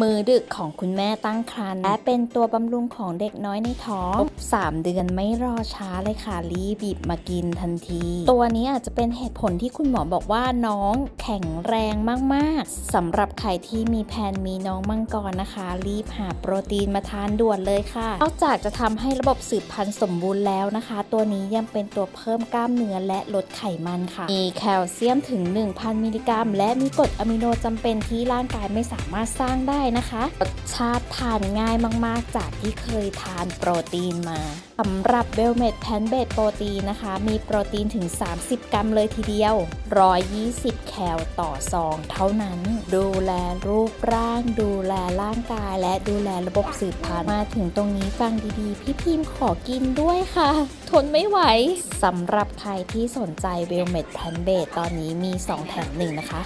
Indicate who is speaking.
Speaker 1: มือดึกของคุณแม่ตั้งครรภ์และเป็นตัวบำรุงของเด็กน้อยในท้อง3เดือนไม่รอช้าเลยค่ะรีบบีบมากินทันที ตัวนี้อาจจะเป็นเหตุผลที่คุณหมอบอกว่าน้องแข็งแรงมากๆสำหรับใครที่มีแผนมีน้องมังกรนะคะ รีบหาโปรตีนมาทานด่วนเลยค่ะนอกจากจะทำให้ระบบสืบพันธุ์สมบูรณ์แล้วนะคะ ตัวนี้ยังเป็นตัวเพิ่มกล้ามเนื้อและลดไขมันค่ะ มีแคลเซียมถึง 1,000 มิลลิกรัม และมีกรดอะมิโนจำเป็นที่ร่างกายไม่สามารถสร้างได้นะคะรสชาติทานง่ายมากๆ จากที่เคยทานโปรตีนมาสำหรับเบลเมดแพนเบดโปรตีนนะคะ มีโปรตีนถึง 30 กรัมเลยทีเดียว 120 แคลต่อซองเท่านั้น ดูแลรูปร่าง ดูแลร่างกาย และดูแลระบบสืบพันธุ์มาถึงตรงนี้ฟังดีๆ พี่พิมพ์ขอกินด้วยค่ะ ทนไม่ไหวสำหรับใครที่สนใจเวลเมดแพนเบดตอนนี้มี 2 แถมหนึ่งนะคะ